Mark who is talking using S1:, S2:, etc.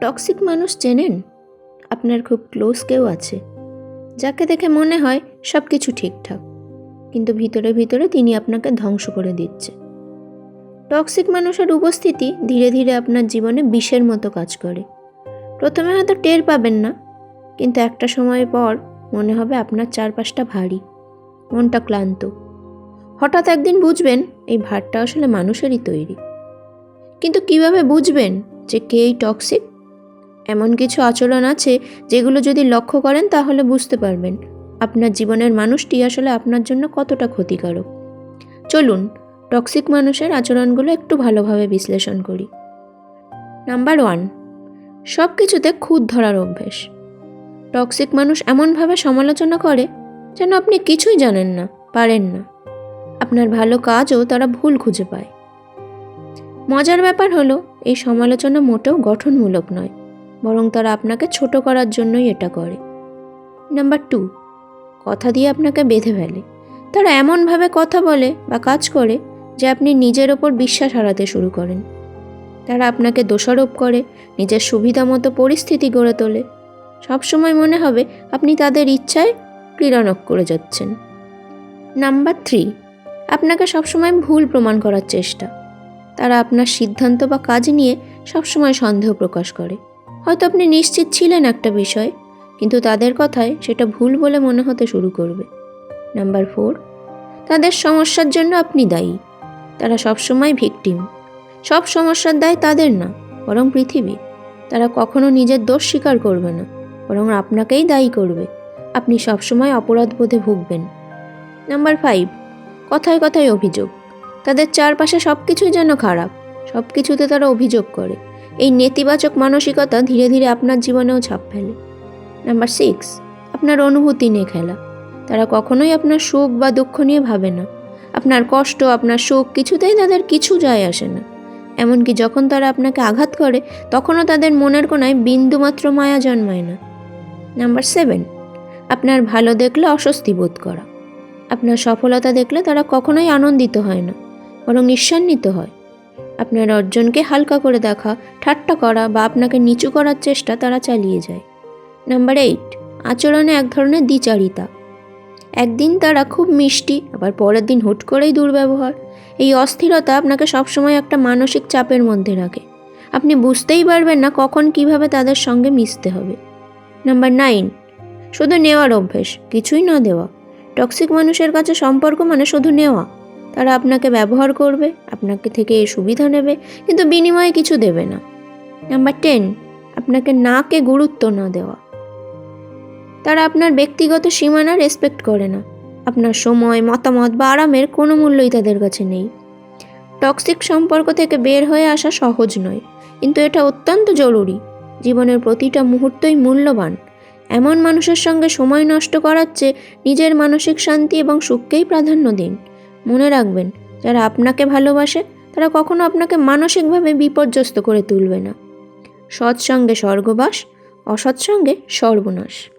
S1: Toxic মানুষ চেনেন? আপনার খুব ক্লোজ কেউ আছে। যাকে দেখে মনে হয় সব কিছু ঠিকঠাক। কিন্তু ভিতরে ভিতরে তিনি আপনাকে ধ্বংস করে দিচ্ছে। টক্সিক মানুষের উপস্থিতি ধীরে ধীরে আপনার জীবনে বিষের মতো কাজ করে। প্রথমে হয়তো টের পাবেন না, কিন্তু একটা সময় পর মনে হবে আপনার চারপাশটা ভারী, মনটা ক্লান্ত। হঠাৎ একদিন বুঝবেন এই ভারটা আসলে মানুষেরই তৈরি। কিন্তু কীভাবে বুঝবেন যে কে এই টক্সিক? এমন কিছু আচরণ আছে যেগুলো যদি লক্ষ্য করেন তাহলে বুঝতে পারবেন আপনার জীবনের মানুষটি আসলে আপনার জন্য কতটা ক্ষতিকারক। চলুন টক্সিক মানুষের আচরণগুলো একটু ভালোভাবে বিশ্লেষণ করি। নাম্বার ওয়ান সব কিছুতে খুঁত ধরার অভ্যেস। টক্সিক মানুষ এমনভাবে সমালোচনা করে যেন আপনি কিছুই জানেন না, পারেন না। আপনার ভালো কাজও তারা ভুল খুঁজে পায়। মজার ব্যাপার হলো, এই সমালোচনা মোটেও গঠনমূলক নয়। বরং তারা আপনাকে ছোট করার জন্যই এটা করে। নাম্বার টু, কথা দিয়ে আপনাকে বেঁধে ফেলে। তারা এমনভাবে কথা বলে বা কাজ করে যে আপনি নিজের ওপর বিশ্বাস হারাতে শুরু করেন। তারা আপনাকে দোষারোপ করে, নিজের সুবিধা মতো পরিস্থিতি গড়ে তোলে। সবসময় মনে হবে আপনি তাদের ইচ্ছায় ক্রীড়নক করে যাচ্ছেন। নাম্বার থ্রি, আপনাকে সবসময় ভুল প্রমাণ করার চেষ্টা। তারা আপনার সিদ্ধান্ত বা কাজ নিয়ে সবসময় সন্দেহ প্রকাশ করে। হয়তো আপনি নিশ্চিত ছিলেন একটা বিষয়, কিন্তু তাদের কথায় সেটা ভুল বলে মনে হতে শুরু করবে। নাম্বার ফোর, তাদের সমস্যার জন্য আপনি দায়ী। তারা সবসময় ভিকটিম। সব সমস্যার দায় তাদের না, বরং পৃথিবী। তারা কখনো নিজের দোষ স্বীকার করবে না, বরং আপনাকেই দায়ী করবে। আপনি সবসময় অপরাধ বোধে ভুগবেন। নাম্বার ফাইভ, কথায় কথায় অভিযোগ। তাদের চারপাশে সব কিছুই যেন খারাপ সব কিছুতে তারা অভিযোগ করে। এই নেতিবাচক মানসিকতা ধীরে ধীরে আপনার জীবনেও ছাপ ফেলে। নাম্বার সিক্স আপনার অনুভূতি নিয়ে খেলা। তারা কখনোই আপনার সুখ বা দুঃখ নিয়ে ভাবে না। আপনার কষ্ট, আপনার সুখ কিছুতেই তাদের কিছু যায় আসে না। এমনকি যখন তারা আপনাকে আঘাত করে, তখনও তাদের মনের কোনায় বিন্দুমাত্র মায়া জন্মায় না। নাম্বার সেভেন আপনার ভালো দেখলে অস্বস্তি বোধ করা। আপনার সফলতা দেখলে তারা কখনোই আনন্দিত হয় না, বরং ঈর্ষান্বিত হয়। আপনার অর্জনকে হালকা করে দেখা, ঠাট্টা করা বা আপনাকে নিচু করার চেষ্টা তারা চালিয়ে যায়। নাম্বার এইট আচরণে এক ধরনের দ্বিচারিতা। একদিন তারা খুব মিষ্টি, আবার পরের দিন হুট করেই দুর্ব্যবহার। এই অস্থিরতা আপনাকে সবসময় একটা মানসিক চাপের মধ্যে রাখে। আপনি বুঝতেই পারবেন না কখন কীভাবে তাদের সঙ্গে মিশতে হবে। নাম্বার নাইন শুধু নেওয়ার অভ্যেস, কিছুই না দেওয়া। টক্সিক মানুষের কাছে সম্পর্ক মানে শুধু নেওয়া। তারা আপনাকে ব্যবহার করবে, আপনাকে থেকে সুবিধা নেবে, কিন্তু বিনিময়ে কিছু দেবে না। নাম্বার টেন আপনাকে নাকে গুরুত্ব না দেওয়া। তারা আপনার ব্যক্তিগত সীমানা রেসপেক্ট করে না। আপনার সময়, মতামত বা আরামের কোনো মূল্যই তাদের কাছে নেই। টক্সিক সম্পর্ক থেকে বের হয়ে আসা সহজ নয়, কিন্তু এটা অত্যন্ত জরুরি। জীবনের প্রতিটা মুহূর্তই মূল্যবান। এমন মানুষের সঙ্গে সময় নষ্ট করার চেয়ে নিজের মানসিক শান্তি এবং সুখকেই প্রাধান্য দিন। মনে রাখবেন, যারা আপনাকে ভালোবাসে, তারা কখনো আপনাকে মানসিকভাবে বিপর্যস্ত করে তুলবে না। সৎসঙ্গে স্বর্গবাস, অসৎসঙ্গে সর্বনাশ।